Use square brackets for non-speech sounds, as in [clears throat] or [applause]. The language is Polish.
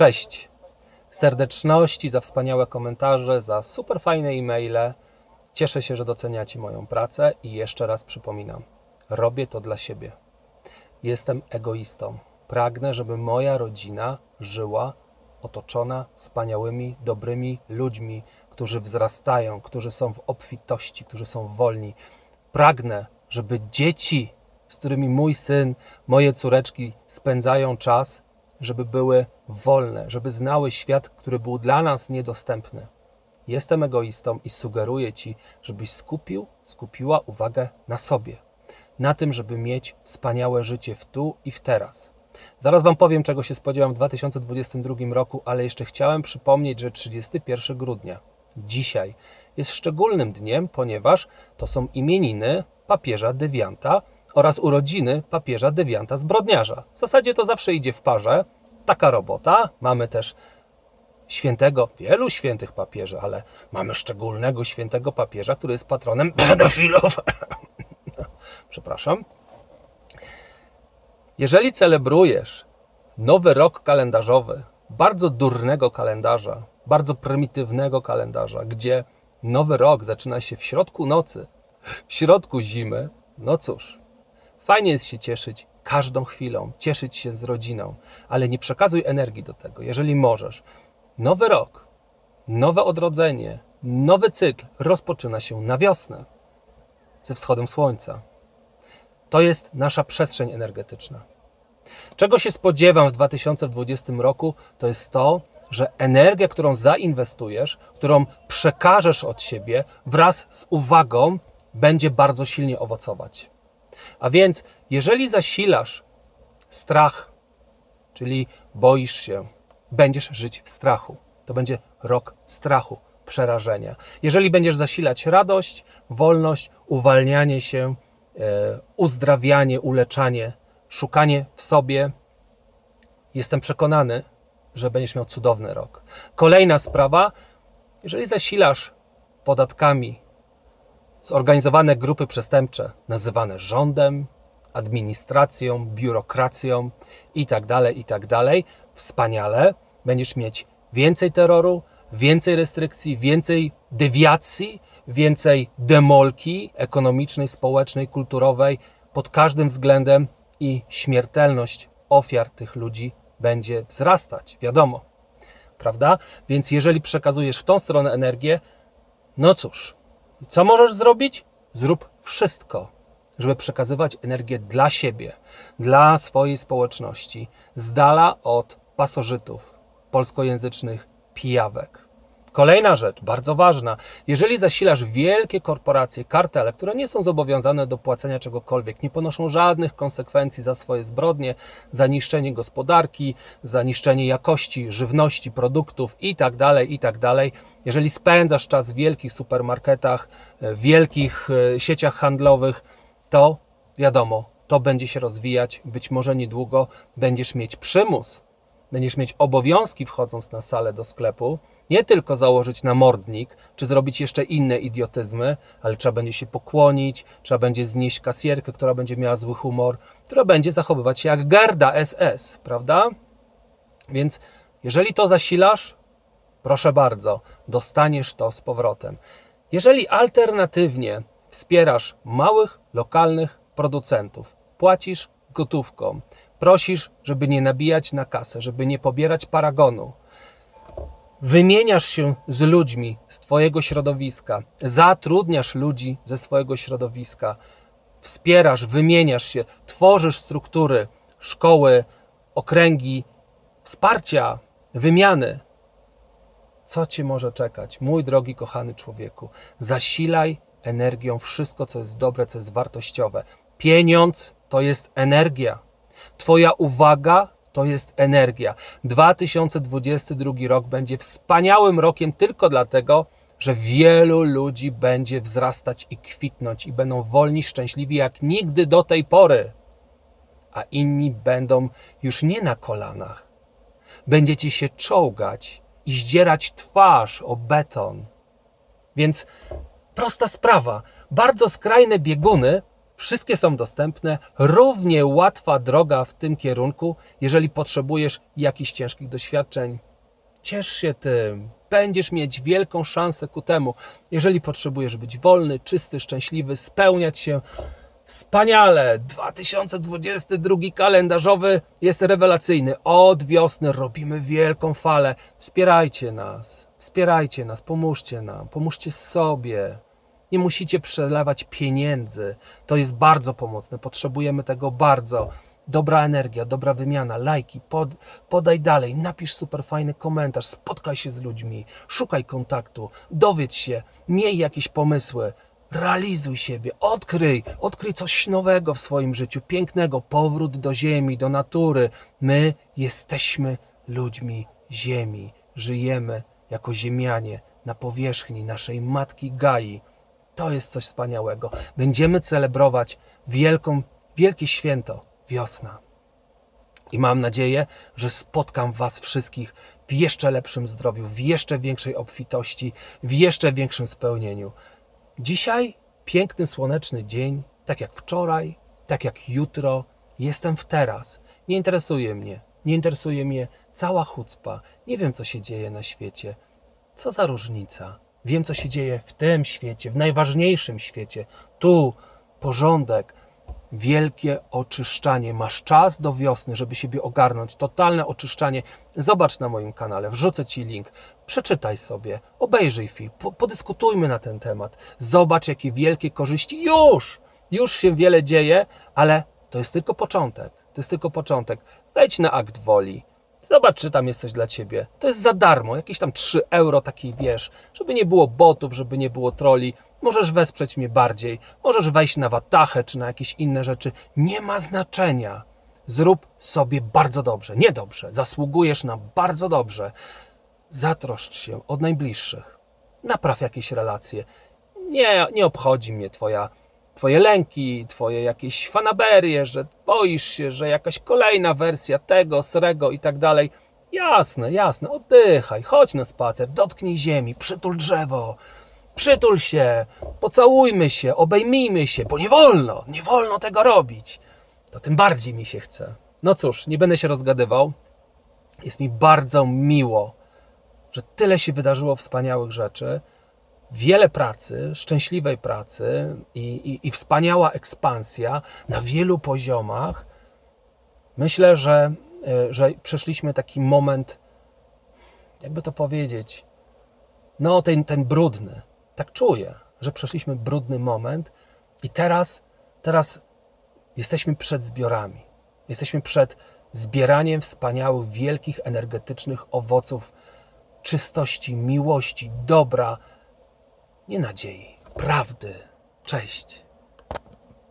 Cześć. Serdeczności za wspaniałe komentarze, za super fajne e-maile. Cieszę się, że doceniacie moją pracę i jeszcze raz przypominam: robię to dla siebie. Jestem egoistą. Pragnę, żeby moja rodzina żyła otoczona wspaniałymi, dobrymi ludźmi, którzy wzrastają, którzy są w obfitości, którzy są wolni. Pragnę, żeby dzieci, z którymi mój syn, moje córeczki spędzają czas, żeby były wolne, żeby znały świat, który był dla nas niedostępny. Jestem egoistą i sugeruję ci, żebyś skupił, skupiła uwagę na sobie, na tym, żeby mieć wspaniałe życie w tu i w teraz. Zaraz Wam powiem, czego się spodziewam w 2022 roku, ale jeszcze chciałem przypomnieć, że 31 grudnia, dzisiaj, jest szczególnym dniem, ponieważ to są imieniny papieża Dewianta oraz urodziny papieża Dewianta Zbrodniarza. W zasadzie to zawsze idzie w parze. Taka robota. Mamy też świętego, wielu świętych papieży, ale mamy szczególnego świętego papieża, który jest patronem [clears throat] pedofilów. Przepraszam. Jeżeli celebrujesz nowy rok kalendarzowy, bardzo durnego kalendarza, bardzo prymitywnego kalendarza, gdzie nowy rok zaczyna się w środku nocy, w środku zimy, no cóż, fajnie jest się cieszyć każdą chwilą, cieszyć się z rodziną, ale nie przekazuj energii do tego, jeżeli możesz. Nowy rok, nowe odrodzenie, nowy cykl rozpoczyna się na wiosnę, ze wschodem słońca. To jest nasza przestrzeń energetyczna. Czego się spodziewam w 2020 roku, to jest to, że energia, którą zainwestujesz, którą przekażesz od siebie wraz z uwagą, będzie bardzo silnie owocować. A więc, jeżeli zasilasz strach, czyli boisz się, będziesz żyć w strachu. To będzie rok strachu, przerażenia. Jeżeli będziesz zasilać radość, wolność, uwalnianie się, e, uzdrawianie, uleczanie, szukanie w sobie, jestem przekonany, że będziesz miał cudowny rok. Kolejna sprawa, jeżeli zasilasz podatkami zorganizowane grupy przestępcze, nazywane rządem, administracją, biurokracją itd., itd., wspaniale, będziesz mieć więcej terroru, więcej restrykcji, więcej dewiacji, więcej demolki ekonomicznej, społecznej, kulturowej pod każdym względem i śmiertelność ofiar tych ludzi będzie wzrastać, wiadomo, prawda? Więc jeżeli przekazujesz w tą stronę energię, no cóż, co możesz zrobić? Zrób wszystko, żeby przekazywać energię dla siebie, dla swojej społeczności, z dala od pasożytów polskojęzycznych pijawek. Kolejna rzecz, bardzo ważna. Jeżeli zasilasz wielkie korporacje, kartele, które nie są zobowiązane do płacenia czegokolwiek, nie ponoszą żadnych konsekwencji za swoje zbrodnie, za niszczenie gospodarki, za niszczenie jakości żywności, produktów itd., itd., jeżeli spędzasz czas w wielkich supermarketach, w wielkich e, sieciach handlowych, to wiadomo, to będzie się rozwijać. Być może niedługo będziesz mieć przymus, będziesz mieć obowiązki wchodząc na salę do sklepu, nie tylko założyć namordnik, czy zrobić jeszcze inne idiotyzmy, ale trzeba będzie się pokłonić, trzeba będzie znieść kasjerkę, która będzie miała zły humor, która będzie zachowywać się jak Gerda SS, prawda? Więc jeżeli to zasilasz, proszę bardzo, dostaniesz to z powrotem. Jeżeli alternatywnie wspierasz małych, lokalnych producentów, płacisz gotówką, prosisz, żeby nie nabijać na kasę, żeby nie pobierać paragonu, wymieniasz się z ludźmi z Twojego środowiska, zatrudniasz ludzi ze swojego środowiska, wspierasz, wymieniasz się, tworzysz struktury, szkoły, okręgi, wsparcia, wymiany. Co Cię może czekać, mój drogi, kochany człowieku? Zasilaj energią wszystko, co jest dobre, co jest wartościowe. Pieniądz to jest energia. Twoja uwaga to jest energia. 2022 rok będzie wspaniałym rokiem tylko dlatego, że wielu ludzi będzie wzrastać i kwitnąć i będą wolni, szczęśliwi jak nigdy do tej pory. A inni będą już nie na kolanach. Będziecie się czołgać i zdzierać twarz o beton. Więc prosta sprawa. Bardzo skrajne bieguny Wszystkie są dostępne. Równie łatwa droga w tym kierunku, jeżeli potrzebujesz jakichś ciężkich doświadczeń. Ciesz się tym. Będziesz mieć wielką szansę ku temu. Jeżeli potrzebujesz być wolny, czysty, szczęśliwy, spełniać się wspaniale. 2022 kalendarzowy jest rewelacyjny. Od wiosny robimy wielką falę. Wspierajcie nas. Wspierajcie nas, pomóżcie nam, pomóżcie sobie. Nie musicie przelewać pieniędzy. To jest bardzo pomocne. Potrzebujemy tego bardzo. Dobra energia, dobra wymiana, lajki, pod, podaj dalej, napisz super fajny komentarz, spotkaj się z ludźmi, szukaj kontaktu, dowiedz się, miej jakieś pomysły, realizuj siebie, odkryj, odkryj coś nowego w swoim życiu, pięknego, powrót do ziemi, do natury. My jesteśmy ludźmi ziemi, żyjemy jako ziemianie na powierzchni naszej matki Gai. To jest coś wspaniałego. Będziemy celebrować wielką, wielkie święto wiosna. I mam nadzieję, że spotkam Was wszystkich w jeszcze lepszym zdrowiu, w jeszcze większej obfitości, w jeszcze większym spełnieniu. Dzisiaj piękny, słoneczny dzień, tak jak wczoraj, tak jak jutro. Jestem w teraz. Nie interesuje mnie, nie interesuje mnie cała chucpa. Nie wiem, co się dzieje na świecie. Co za różnica? Wiem, co się dzieje w tym świecie, w najważniejszym świecie. Tu porządek, wielkie oczyszczanie. Masz czas do wiosny, żeby siebie ogarnąć. Totalne oczyszczanie. Zobacz na moim kanale, wrzucę ci link. Przeczytaj sobie, obejrzyj film, po, podyskutujmy na ten temat. Zobacz, jakie wielkie korzyści. Już! Już się wiele dzieje, ale to jest tylko początek. To jest tylko początek. Wejdź na akt woli. Zobacz, czy tam jest coś dla ciebie. To jest za darmo, jakieś tam 3 euro, taki wiesz, żeby nie było botów, żeby nie było troli. Możesz wesprzeć mnie bardziej, możesz wejść na watachę czy na jakieś inne rzeczy. Nie ma znaczenia. Zrób sobie bardzo dobrze, nie dobrze. Zasługujesz na bardzo dobrze. Zatroszcz się od najbliższych. Napraw jakieś relacje. Nie, nie obchodzi mnie twoja, twoje lęki, twoje jakieś fanaberie, że boisz się, że jakaś kolejna wersja tego, srego i tak dalej. Jasne, jasne, oddychaj, chodź na spacer, dotknij ziemi, przytul drzewo, przytul się, pocałujmy się, obejmijmy się, bo nie wolno, nie wolno tego robić. To tym bardziej mi się chce. No cóż, nie będę się rozgadywał. Jest mi bardzo miło, że tyle się wydarzyło wspaniałych rzeczy, wiele pracy, szczęśliwej pracy i, i, i wspaniała ekspansja na wielu poziomach. Myślę, że, y, że przeszliśmy taki moment, jakby to powiedzieć, no ten, ten brudny. Tak czuję, że przeszliśmy brudny moment i teraz, teraz jesteśmy przed zbiorami. Jesteśmy przed zbieraniem wspaniałych, wielkich, energetycznych owoców czystości, miłości, dobra, nie nadziei, prawdy. Cześć.